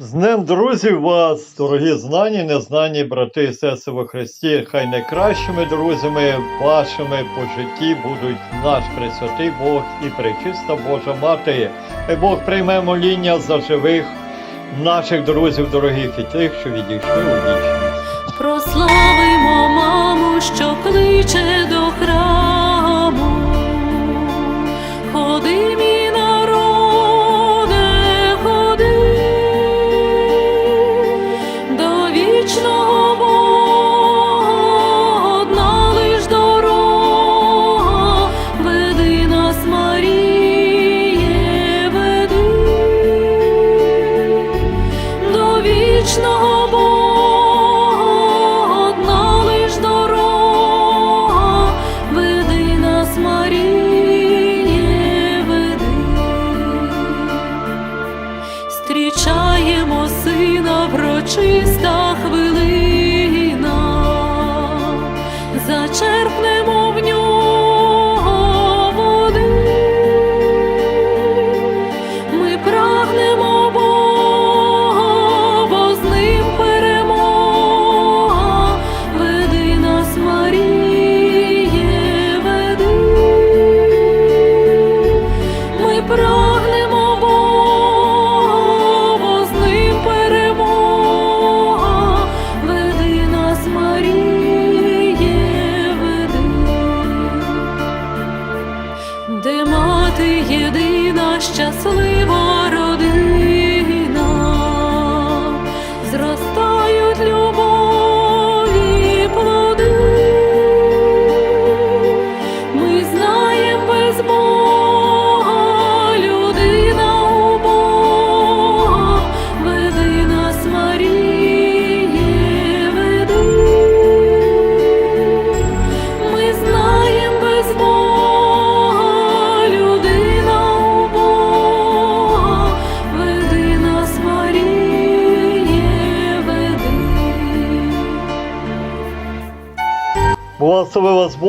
З Днем друзів вас, дорогі знані, незнані брати і сестри во Христі, хай найкращими друзями вашими по житті будуть наш Пресвятий Бог і Пречиста Божа Мати. Хай Бог прийме моління за живих наших друзів, дорогих і тих, що відійшли у вічність. Прославимо маму, що кличе до сина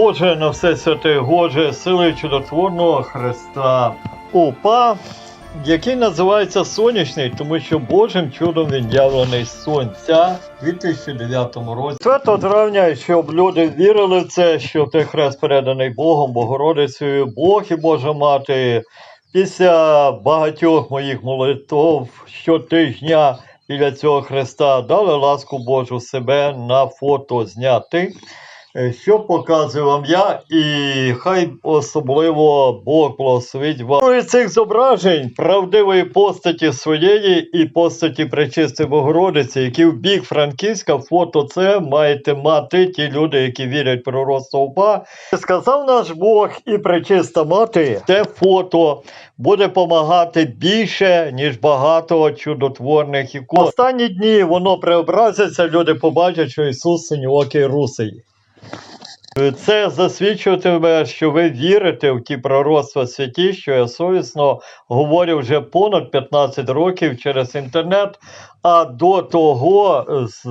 Боже на все святе Боже, сили чудотворного Христа Упа, який називається сонячний, тому що Божим чудом від'явлений сонця у 2009 році. 4 травня, щоб люди вірили в це, що той хрест переданий Богом, Богородицею, Бог і Божа Мати. Після багатьох моїх молитв щотижня біля цього хреста дали ласку Божу себе на фото зняти. Е, Що показую вам я, і хай особливо Бог благословить вам. Ну, цих зображень правдивої постаті своєї і постаті Пречистої Богородиці, які в бік Франківська фото це маєте мати ті люди, які вірять в пророцтво УПА. Сказав наш Бог і Пречиста Мати, те фото буде допомагати більше, ніж багато чудотворних ікон. В останні дні воно преобразиться, люди побачать, що Ісус синьоокий русий. Це засвідчуватиме, що ви вірите в ті пророцтва святі, що я совісно говорю вже понад 15 років через інтернет, а до того з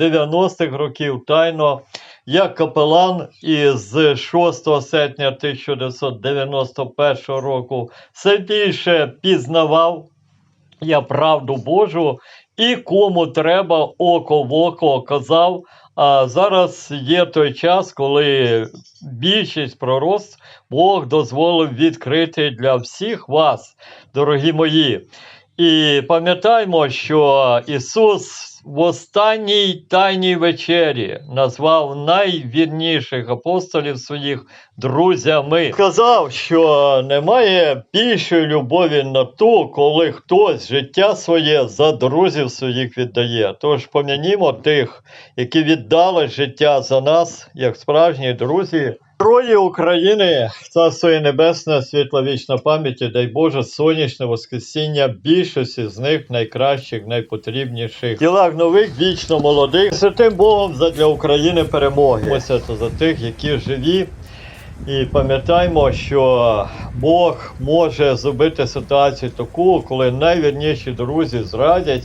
90-х років тайно як капелан із 6 серпня 1991 року все більше пізнавав я правду Божу і кому треба око в око казав. А зараз є той час, коли більшість пророст Бог дозволив відкрити для всіх вас, дорогі мої. І пам'ятаймо, що Ісус в останній тайній вечері назвав найвірніших апостолів своїх друзями. Сказав, що немає більшої любові на ту, коли хтось життя своє за друзів своїх віддає. Тож пом'янімо тих, які віддали життя за нас, як справжні друзі. Герої України, царство і небесне, світла вічна пам'яті, дай Боже, сонячне воскресіння, більшості з них найкращих, найпотрібніших. Ділах нових, вічно молодих, святим Богом задля України перемоги. Ось це за тих, які живі. І пам'ятаймо, що Бог може зробити ситуацію таку, коли найвірніші друзі зрадять.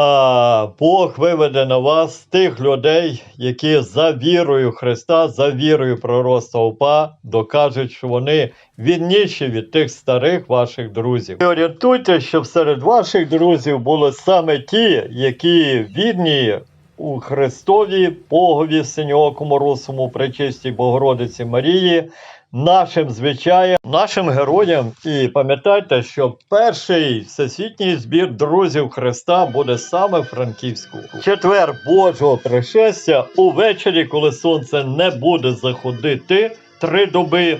А Бог виведе на вас тих людей, які за вірою Христа, за вірою пророцтва УПА докажуть, що вони відніші від тих старих ваших друзів. І орієнтуйте, щоб серед ваших друзів були саме ті, які відні у Христові, Богові, синьокому русому, пречистій Богородиці Марії, нашим звичаєм, нашим героям. І пам'ятайте, що перший всесвітній збір друзів Христа буде саме в Франківську. Четвер Божого пришестя увечері, коли сонце не буде заходити три доби.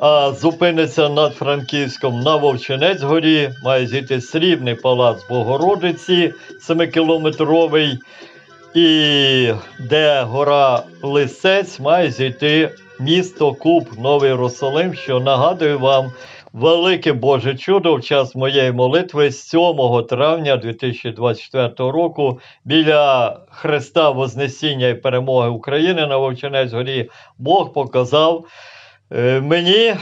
А зупиниться над Франківськом на Вовчинець горі, має зійти срібний палац Богородиці, 7-кілометровий, і де гора Лисець має зійти місто Куб Новий Єрусалим, що нагадую вам велике Боже чудо в час моєї молитви 7 травня 2024 року біля Христа Вознесіння і перемоги України на Вовчинець горі Бог показав е, мені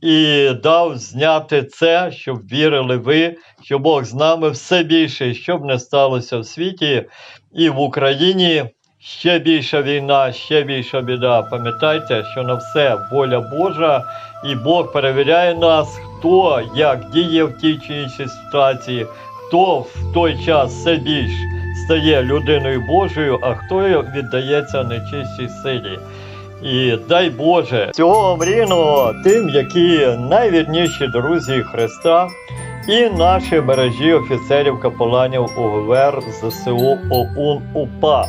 і дав зняти це, щоб вірили ви, що Бог з нами все більше, щоб не сталося в світі і в Україні. Ще більша війна, ще більша біда. Пам'ятайте, що на все воля Божа, і Бог перевіряє нас, хто як діє в тій чи іншій ситуації, хто в той час все більш стає людиною Божою, а хто віддається нечистій силі. І дай Боже цього мрійного тим, які найвірніші друзі Христа, і наші мережі офіцерів капеланів УГВР ЗСУ ОУН УПА,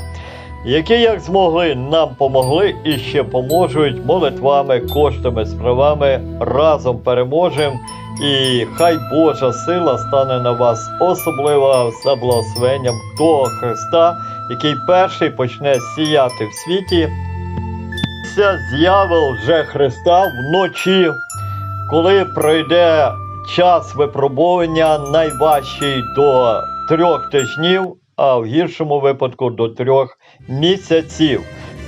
які як змогли нам помогли і ще поможуть молитвами, коштами, справами. Разом переможемо. І хай Божа сила стане на вас особливо за благословенням того Христа, який перший почне сіяти в світі. Ця з'ява вже Христа вночі, коли пройде час випробування найважчий до трьох тижнів, а в гіршому випадку до трьох місяців.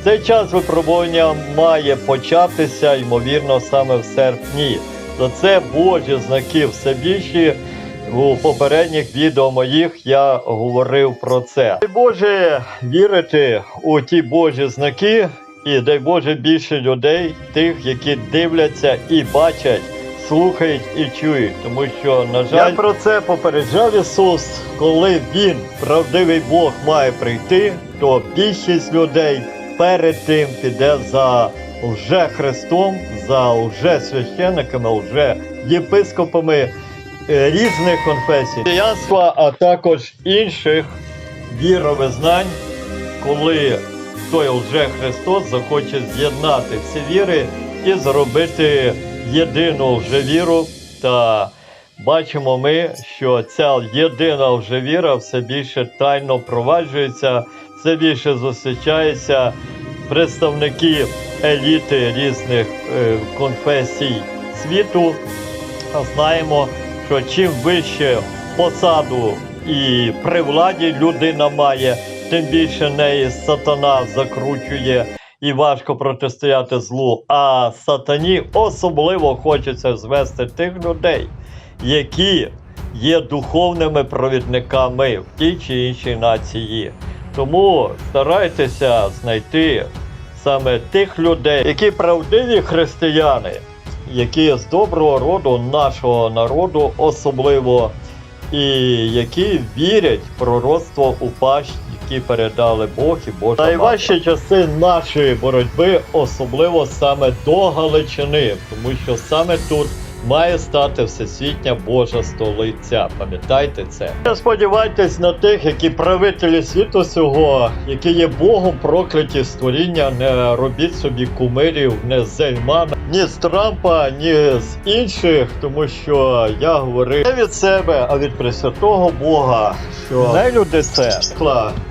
Цей час випробування має початися, ймовірно, саме в серпні. За це Божі знаки все більші. У попередніх відео моїх я говорив про це. Дай Боже вірити у ті Божі знаки, і дай Боже більше людей, тих, які дивляться і бачать, слухають і чують. Тому що, на жаль, я про це попереджав Ісус, коли Він, правдивий Бог, має прийти, то більшість людей перед тим піде за вже Христом, за вже священниками, вже єпископами е, різних конфесій, християнства, а також інших віровизнань, коли той лже Христос захоче з'єднати всі віри і зробити єдину лжевіру. Та бачимо ми, що ця єдина лжевіра все більше тайно впроваджується, все більше зустрічається представники еліти різних е, конфесій світу. Знаємо, що чим вище посаду і при владі людина має, тим більше неї сатана закручує і важко протистояти злу. А сатані особливо хочеться звести тих людей, які є духовними провідниками в тій чи іншій нації. Тому старайтеся знайти саме тих людей, які правдиві християни, які з доброго роду нашого народу особливо, і які вірять в пророцтво УПА, які передали Бог і Божа. Найважчі часи нашої боротьби, особливо саме до Галичини, тому що саме тут. Має стати всесвітня Божа столиця. Пам'ятайте це. Не сподівайтесь на тих, які правителі світу цього, які є Богом прокляті створіння. Не робіть собі кумирів не Зельмана, ні з Трампа, ні з інших, тому що я говорив не від себе, а від Пресвятого Бога, що не люди це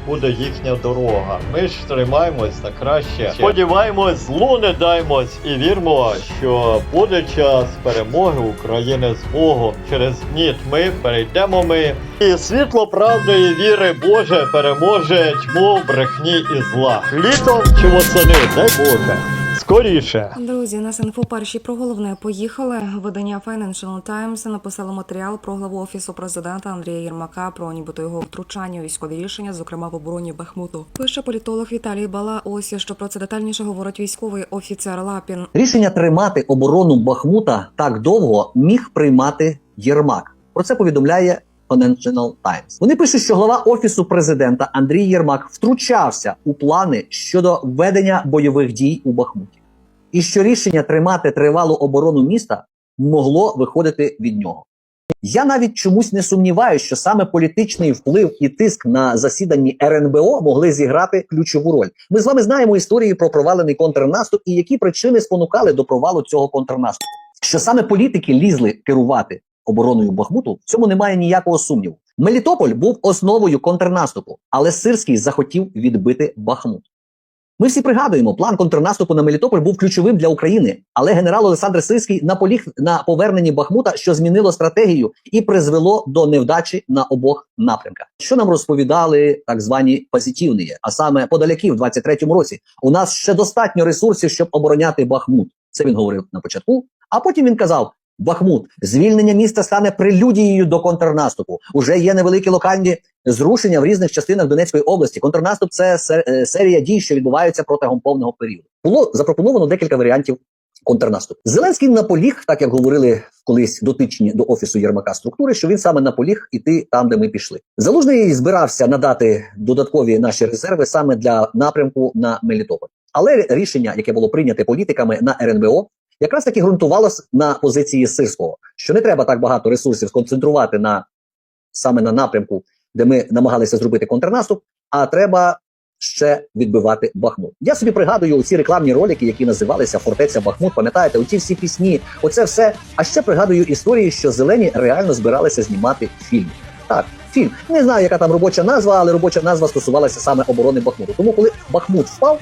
буде їхня дорога. Ми ж тримаємось на краще. Сподіваємось, злу не даймось і вірмо, що буде час перемоги України з Богом. Через дні тьми перейдемо ми. І світло правди і віри Боже переможе тьму, брехні і зла. Літом чи восени, дай Боже. Скоріше. Друзі, нас інфо перші про головне поїхали. Видання Financial Times написало матеріал про главу офісу президента Андрія Єрмака про нібито його втручання у військові рішення, зокрема в обороні Бахмуту. Пише політолог Віталій Бала. Ось що про це детальніше говорить військовий офіцер Лапін. Рішення тримати оборону Бахмута так довго міг приймати Єрмак. Про це повідомляє Financial Times. Вони пишуть, що глава офісу президента Андрій Єрмак втручався у плани щодо ведення бойових дій у Бахмуті, і що рішення тримати тривалу оборону міста могло виходити від нього. Я навіть чомусь не сумніваюся, що саме політичний вплив і тиск на засіданні РНБО могли зіграти ключову роль. Ми з вами знаємо історії про провалений контрнаступ і які причини спонукали до провалу цього контрнаступу. Що саме політики лізли керувати обороною Бахмуту, в цьому немає ніякого сумніву. Мелітополь був основою контрнаступу, але Сирський захотів відбити Бахмут. Ми всі пригадуємо, план контрнаступу на Мелітополь був ключовим для України, але генерал Олександр Сирський наполіг на поверненні Бахмута, що змінило стратегію і призвело до невдачі на обох напрямках. Що нам розповідали так звані позитивні, а саме подаляки в 23-му році. У нас ще достатньо ресурсів, щоб обороняти Бахмут. Це він говорив на початку. А потім він казав: Бахмут, звільнення міста стане прелюдією до контрнаступу. Уже є невеликі локальні зрушення в різних частинах Донецької області. Контрнаступ це е, серія дій, що відбуваються протягом повного періоду. Було запропоновано декілька варіантів контрнаступу. Зеленський наполіг, так як говорили колись дотичні до офісу Єрмака структури, що він саме наполіг іти там, де ми пішли. Залужний збирався надати додаткові наші резерви саме для напрямку на Мелітополь. Але рішення, яке було прийняте політиками на РНБО, якраз таки ґрунтувалось на позиції Сирського, що не треба так багато ресурсів сконцентрувати на саме на напрямку, де ми намагалися зробити контрнаступ, а треба ще відбивати Бахмут. Я собі пригадую ці рекламні ролики, які називалися Фортеця Бахмут. Пам'ятаєте, оці всі пісні, оце все. А ще пригадую історії, що зелені реально збиралися знімати фільм. Так, фільм. Не знаю, яка там робоча назва, але робоча назва стосувалася саме оборони Бахмуту. Тому, коли Бахмут впав,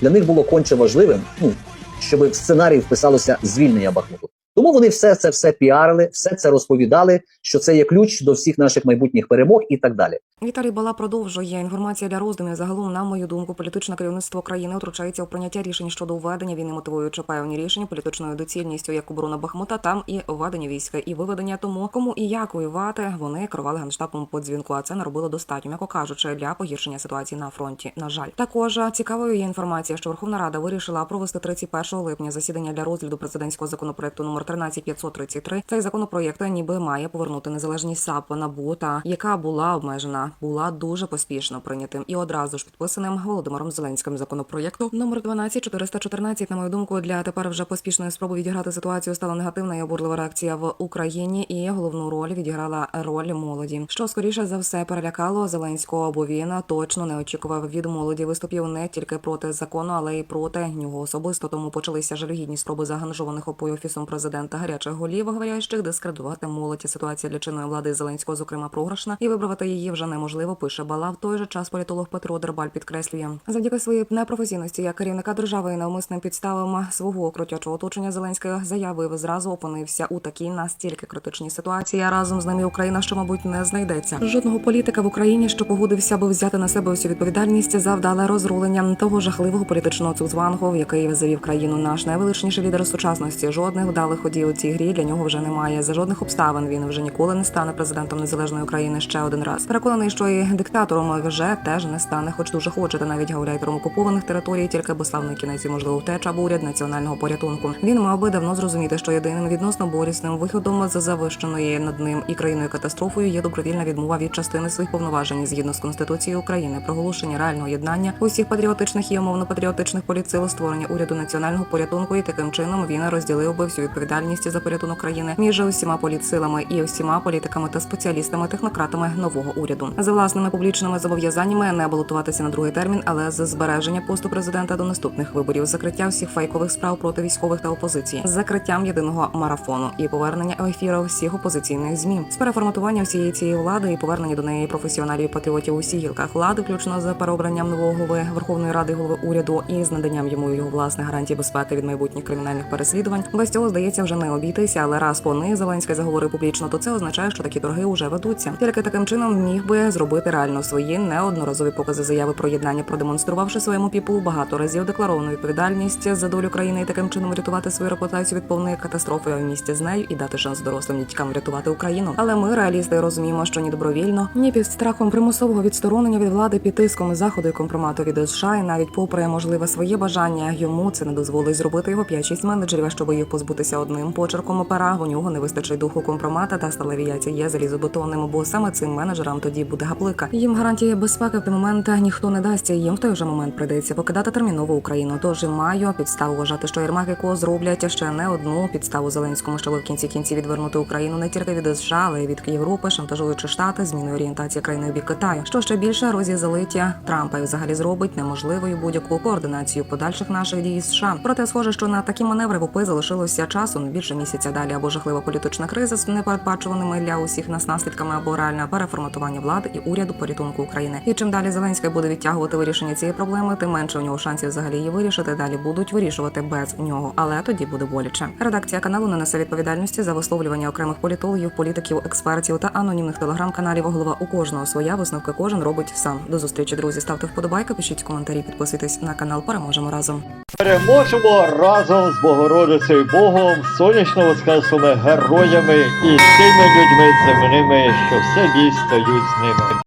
для них було конче важливим, ну щоб в сценарій вписалося звільнення Бахмуту. Тому вони все це все піарили, все це розповідали, що це є ключ до всіх наших майбутніх перемог і так далі. Віталій Бала продовжує інформація для роздумів. Загалом, на мою думку, політичне керівництво країни втручається у прийняття рішень щодо введення війни, мотивуючи певні рішення політичною доцільністю, як оборона Бахмута, там і введення війська і виведення тому, кому і як воювати, вони керували генштабом по дзвінку. А це не робило достатньо, м'яко кажучи, для погіршення ситуації на фронті. На жаль, також цікавою є інформація, що Верховна Рада вирішила провести 31 липня засідання для розгляду президентського законопроекту номер 13533. Цей законопроєкт ніби має повернути незалежність САП НАБУ та яка була обмежена, була дуже поспішно прийнятим і одразу ж підписаним Володимиром Зеленським законопроєкту номер 12414, На мою думку, для тепер вже поспішної спроби відіграти ситуацію стала негативна і обурлива реакція в Україні. І головну роль відіграла роль молоді, що скоріше за все перелякало Зеленського, бо він точно не очікував від молоді виступів не тільки проти закону, але й проти нього особисто. Тому почалися жалюгідні спроби заангажованих опою офісом президента гарячих голів, говорящих дискредитувати молодь. Ситуація для чинної влади Зеленського, зокрема, програшна, і виправити її вже неможливо. Пише Бала. В той же час політолог Петро Дербаль підкреслює завдяки своїй непрофесійності як керівника держави і навмисним підставам свого крутячого оточення Зеленського заявив зразу опинився у такій настільки критичній ситуації. Разом з ними Україна, що мабуть не знайдеться жодного політика в Україні, що погодився би взяти на себе всю відповідальність за вдале розрулення того жахливого політичного цуцвангу, в який завів країну наш найвеличніший лідер сучасності. Жодних вдалих ходів у цій грі для нього вже немає. За жодних обставин він вже ніколи не стане президентом незалежної України ще один раз. Переконаний, що і диктатором вже теж не стане, хоч дуже хоче, та навіть гауляйтером окупованих територій, тільки бо славний кінець і можливо втеча або уряд національного порятунку. Він мав би давно зрозуміти, що єдиним відносно болісним виходом з завищеної над ним і країною катастрофою є добровільна відмова від частини своїх повноважень згідно з конституцією України, проголошення реального єднання усіх патріотичних і умовно патріотичних політсил, створення уряду національного порятунку, і таким чином він розділив би всю відповідальність за порятунок країни між усіма політсилами і усіма політиками та спеціалістами, технократами нового уряду за власними публічними зобов'язаннями не балотуватися на другий термін, але з збереження посту президента до наступних виборів, закриття всіх фейкових справ проти військових та опозиції, закриттям єдиного марафону і повернення ефіру всіх опозиційних змі, з переформатування всієї цієї влади і повернення до неї професіоналів патріотів у всіх гілках влади, включно з переобранням нового голови Верховної Ради, голови уряду і з наданням йому його власних гарантій безпеки від майбутніх кримінальних переслідувань. Без цього здається. Здається, вже не обійтися, але раз пони Зеленський заговорив публічно, то це означає, що такі торги вже ведуться. Тільки таким чином міг би зробити реально свої неодноразові покази заяви про єднання, продемонструвавши своєму піпу багато разів декларовану відповідальність за долю країни і таким чином врятувати свою репутацію від повної катастрофи в місті з нею і дати шанс дорослим дітькам врятувати Україну. Але ми, реалісти, розуміємо, що ні добровільно, ні під страхом примусового відсторонення від влади під тиском заходу і компромату від США, і навіть попри можливе своє бажання, йому це не дозволить зробити його 5-6 менеджерів, щоб їх позбутися одним почерком пера. У нього не вистачить духу компромата та сталеві яйця є залізобетонним, бо саме цим менеджерам тоді буде гаплика. Їм гарантії безпеки в той момент ніхто не дасть. Їм в той же момент прийдеться покидати терміново Україну. Тож маю підставу вважати, що Єрмак, якого зроблять ще не одну підставу Зеленському, щоб в кінці кінці відвернути Україну не тільки від США, але й від Європи, шантажуючи штати, зміною орієнтації країни в бік Китаю. Що ще більше розізалиття Трампа і взагалі зробить неможливою будь-яку координацію подальших наших дій з США. Проте схоже, що на такі маневри в ОП залишилося часу не більше місяця далі, або жахлива політична криза з непередбачуваними для усіх нас наслідками, або реальне переформатування влади і уряду порятунку України. І чим далі Зеленський буде відтягувати вирішення цієї проблеми, тим менше у нього шансів взагалі її вирішити. Далі будуть вирішувати без нього, але тоді буде боляче. Редакція каналу не несе відповідальності за висловлювання окремих політологів, політиків, експертів та анонімних телеграм-каналів. Голова у кожного своя висновки кожен робить сам. До зустрічі, друзі. Ставте вподобайки, пишіть коментарі, підписуйтесь на канал. Переможемо разом. Переможемо разом з Богородицею Богом, сонячно воскреслими героями і тими людьми земними, що все селі стають з ними.